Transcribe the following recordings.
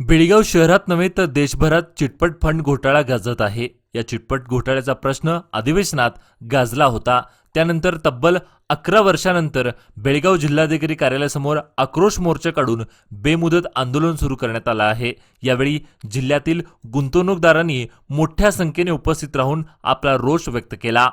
बेळगाव शहरात नव्हे तर देशभरात चिटपट फंड घोटाळा गाजत आहे. या चिटपट घोटाळ्याचा प्रश्न अधिवेशनात गाजला होता. त्यानंतर तब्बल अकरा वर्षानंतर बेळगाव जिल्हाधिकारी कार्यालयासमोर आक्रोश मोर्चा काढून बेमुदत आंदोलन सुरू करण्यात आलं आहे. यावेळी जिल्ह्यातील गुंतवणूकदारांनी मोठ्या संख्येने उपस्थित राहून आपला रोष व्यक्त केला.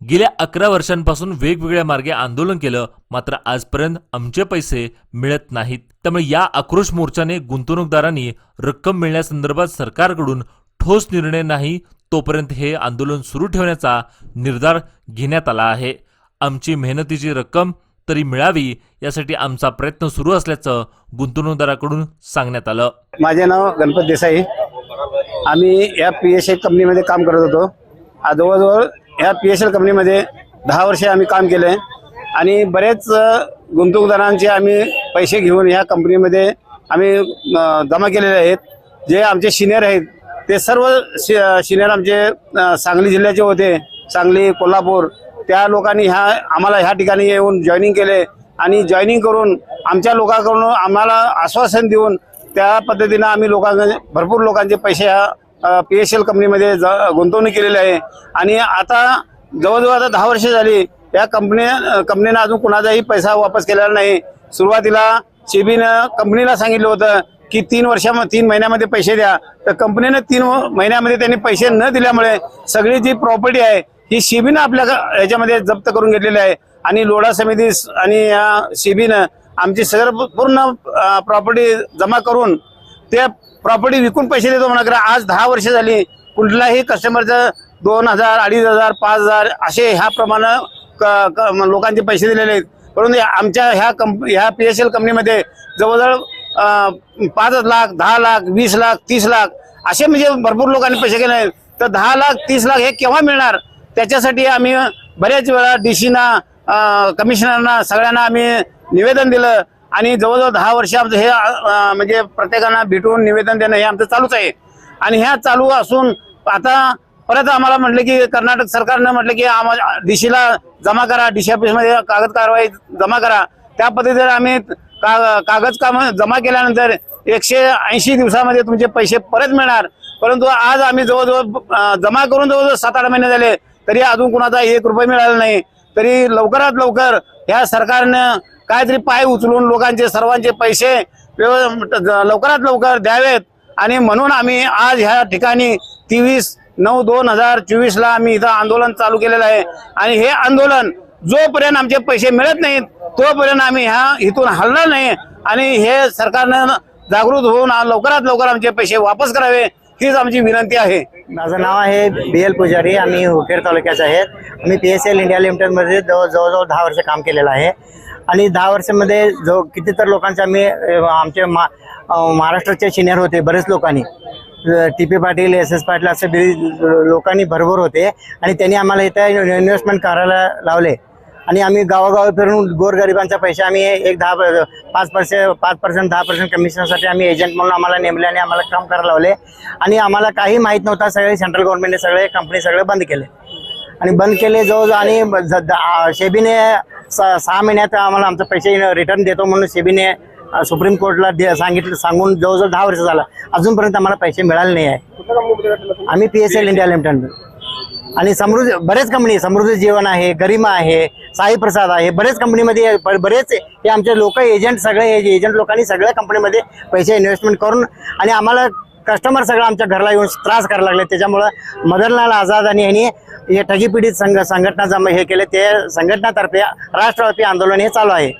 गेल्या अकरा वर्षांपासून वेगवेगळ्या मार्गे आंदोलन केलं मात्र आजपर्यंत आमचे पैसे मिळत नाहीत. त्यामुळे या आक्रोश मोर्चाने गुंतवणूकदारांनी रक्कम मिळण्यासंदर्भात सरकारकडून ठोस निर्णय नाही तोपर्यंत हे आंदोलन सुरू ठेवण्याचा निर्धार घेण्यात आला आहे. आमची मेहनतीची रक्कम तरी मिळावी यासाठी आमचा प्रयत्न सुरू असल्याचं गुंतवणूकदाराकडून सांगण्यात आलं. माझे नाव गणपत देसाई. आम्ही या पी एस एल कंपनीमध्ये काम करत होतो. आज जवळजवळ ह्या पी एस एल कंपनीमध्ये दहा वर्षे आम्ही काम केलं. आहे आणि बरेच गुंतवणूकदारांचे आम्ही पैसे घेऊन ह्या कंपनीमध्ये आम्ही जमा केलेले आहेत. जे आमचे सिनियर आहेत ते सर्व सिनियर आमचे सांगली जिल्ह्याचे होते. सांगली कोल्हापूर त्या लोकांनी ह्या आम्हाला ह्या ठिकाणी येऊन जॉईनिंग केले. आणि जॉईनिंग करून आमच्या लोकांकडून आम्हाला आश्वासन देऊन त्या पद्धतीनं आम्ही लोकांचे भरपूर लोकांचे पैसे ह्या पी एस एल कंपनीमध्ये ज गुंतवणूक केलेली आहे. आणि आता जवळजवळ आता दहा वर्ष झाली या कंपनी कंपनीनं अजून कुणाचाही पैसा वापस केलेला नाही. सुरुवातीला सेबीनं कंपनीला सांगितलं होतं की तीन वर्षा तीन महिन्यामध्ये पैसे द्या. तर कंपनीनं तीन महिन्यामध्ये त्यांनी पैसे न दिल्यामुळे सगळी जी प्रॉपर्टी आहे ही सेबीनं आपल्या याच्यामध्ये जप्त करून घेतलेली आहे. आणि लोढा समिती आणि या सेबीनं आमची सर्व पूर्ण प्रॉपर्टी जमा करून त्या प्रॉपर्टी विकून पैसे देतो म्हणा कारण आज दहा वर्ष झाली कुठलाही कस्टमरचं दोन हजार अडीच हजार पाच हजार असे ह्या प्रमाणे क- क- लोकांचे पैसे दिलेले आहेत. परंतु आमच्या ह्या कंप ह्या पी एस एल कंपनीमध्ये जवळजवळ पाच लाख दहा लाख वीस लाख तीस लाख असे म्हणजे भरपूर लोकांनी पैसे केले आहेत. तर दहा लाख तीस लाख हे केव्हा मिळणार? त्याच्यासाठी आम्ही बऱ्याच वेळा डी सीना कमिशनरना सगळ्यांना आम्ही निवेदन दिलं. आणि जवळजवळ दहा वर्ष आमचं हे म्हणजे प्रत्येकांना भेटून निवेदन देणं हे आमचं चालूच आहे. आणि ह्या चालू असून आता परत आम्हाला म्हटलं की कर्नाटक सरकारनं म्हटलं की आम्हाला डीसीला जमा करा डीसी ऑफिसमध्ये कागद कारवाई जमा करा. त्या पद्धतीने आम्ही का कागद काम जमा केल्यानंतर एकशे ऐंशी दिवसामध्ये तुमचे पैसे परत मिळणार. परंतु आज आम्ही जवळजवळ जमा करून जवळजवळ सात आठ महिने झाले तरी अजून कुणाचा एक रुपये मिळाला नाही. तरी लवकरात लवकर ह्या सरकारनं काहीतरी पाय उचलून लोकांचे सर्वांचे पैसे लवकरात लवकर द्यावेत. आणि म्हणून आम्ही आज ह्या ठिकाणी तेवीस नऊ दोन हजार चोवीस ला आम्ही इथं आंदोलन चालू केलेलं आहे. आणि हे आंदोलन जोपर्यंत आमचे पैसे मिळत नाहीत तोपर्यंत आम्ही ह्या इथून हलणार नाही. आणि हे सरकारनं जागृत होऊन लवकरात लवकर आमचे पैसे वापस करावे. हीच आमची विनंती आहे. माझं नाव आहे बी एल पुजारी. आम्ही हुकेर तालुक्याचे आहेत आम्ही पी एस एल इंडिया लिमिटेडमध्ये जवळ जवळजवळ दहा वर्ष काम केलेलं आहे. आणि दहा वर्षामध्ये जो किती तर लोकांचे आम्ही आमचे मा महाराष्ट्राचे सिनियर होते बरेच लोकांनी. T P Patil S S Patil असे लोकांनी भरभर होते. आणि त्यांनी आम्हाला इथं इन्व्हेस्टमेंट करायला लावले. आणि आम्ही गावागावी फिरून गोरगरिबांचे पैसे आम्ही एक दहा पाच पर्सेंट पाच पर्सेंट दहा पर्सेंट कमिशनसाठी आम्ही एजंट म्हणून आम्हाला नेमले आणि आम्हाला काम करायला लावले. आणि आम्हाला काही माहीत नव्हता सगळे सेंट्रल गव्हर्नमेंटने सगळे कंपनी सगळे बंद केले. आणि बंद केले जवळजवळ आणि स- सहा महिन्यात आम्हाला आमचे पैसे रिटर्न देतो म्हणून सेबीने अ, सुप्रीम कोर्टला दे सांगितलं सांगून जवळजवळ दहा वर्ष झालं. अजूनपर्यंत आम्हाला पैसे मिळाले नाही आहे. आम्ही P S L India limited आणि समृद्धी बरेच कंपनी समृद्धी जीवन आहे गरिमा आहे. साई प्रसाद आहे. बरेच कंपनीमध्ये बरेच हे आमचे लोक एजंट सगळे एजंट लोकांनी सगळ्या कंपनीमध्ये पैसे इन्व्हेस्टमेंट करून आणि आम्हाला कस्टमर सगळं आमच्या घरला येऊन त्रास करायला लागले. त्याच्यामुळं मदनलाल आझाद आणि यांनी हे ठगीपीडित संघ संघटना जम हे केले. ते संघटनातर्फे राष्ट्रव्यापी आंदोलन हे चालू आहे.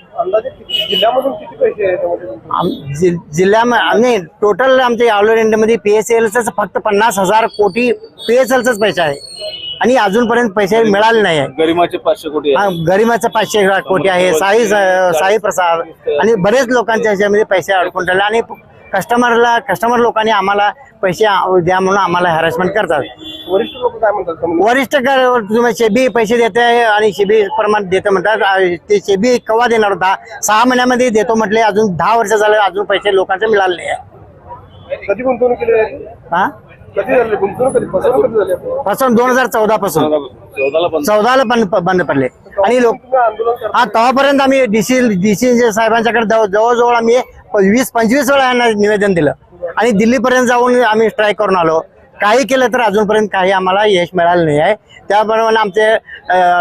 जिल्ह्यामध्ये टोटल आमच्या ऑल इंडियामध्ये पी एस एलच फक्त पन्नास हजार कोटी पी एस एलचाच पैसा आहे. आणि अजूनपर्यंत पैसे मिळाले नाही. आहे गरिमाचे पाचशे कोटी हा, गरिमाचं पाचशे कोटी आहे. साई साई प्रसाद आणि बरेच लोकांच्या ह्याच्यामध्ये पैसे अडकून ठेवले आणि कस्टमरला कस्टमर लोकांनी आम्हाला पैसे आ- द्या म्हणून आम्हाला हॅरेसमेंट करतात. वरिष्ठ लोक काय म्हणतात वरिष्ठ कर- तुम्ही शेबी पैसे देते आणि शेबी प्रमाण देते म्हणतात. आ, ते शेबी केव्हा देणार होता? सहा महिन्यामध्ये देतो म्हटले. अजून दहा वर्ष झाले अजून पैसे लोकांचे मिळाले नाही. आहे. कधी गुंतवणूक केली आहे? हा? कधी झाली? गुंतवणूक कधी फसवणूक कधी झाली आपण? पासून दोन हजार चौदा पासून. चौदाला बंद. चौदाला बंद बंद पडले. आणि लोक तुम्ही आंदोलन करता. हा तेव्हापर्यंत आम्ही डीसी डीसी साहेबांच्याकडे जवळ- जवळजवळ आम्ही वीस पंचवीस वेळा यांना निवेदन दिलं. आणि दिल्लीपर्यंत जाऊन आम्ही स्ट्राईक करून आलो. काही केलं तर अजूनपर्यंत काही आम्हाला यश मिळालं नाही आहे. त्याप्रमाणे आमचे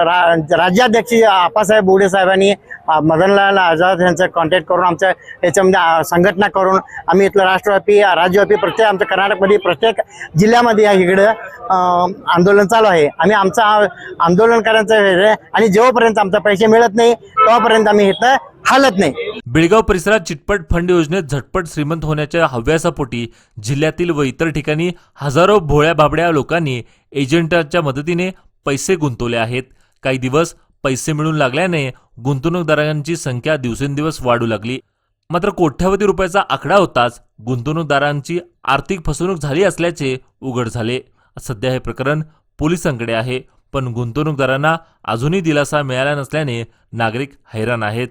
रा- राज्याध्यक्ष आप्पासाहेब बोडे साहेबांनी मदनलाल आझाद यांचं कॉन्टॅक्ट करून आमच्या याच्यामध्ये संघटना करून आम्ही इथलं राष्ट्रव्यापी राज्यव्यापी प्रत्येक आमच्या कर्नाटकमध्ये प्रत्येक जिल्ह्यामध्ये या इकडं आंदोलन चालू आहे. आम्ही आमचा आंदोलनकारांचा आंदोलन करायचं आणि जेव्हापर्यंत आमचा पैसे मिळत नाही तेव्हापर्यंत आम्ही इथं हालत नाही. बेळगाव परिसरात चिटपट फंड योजनेत झटपट श्रीमंत होण्याच्या हव्यासापोटी जिल्ह्यातील व इतर ठिकाणी हजारो भोळ्या बाबड्या लोकांनी एजंटांच्या मदतीने पैसे गुंतवले आहेत. काही दिवस पैसे मिळून लागल्याने गुंतवणूकदारांची संख्या दिवसेंदिवस वाढू लागली. मात्र कोट्यावधी रुपयाचा आकडा होताच गुंतवणूकदारांची आर्थिक फसवणूक झाली असल्याचे उघड झाले. सध्या हे प्रकरण पोलिसांकडे आहे. पण गुंतवणूकदारांना अजूनही दिलासा मिळाला नसल्याने नागरिक हैराण आहेत.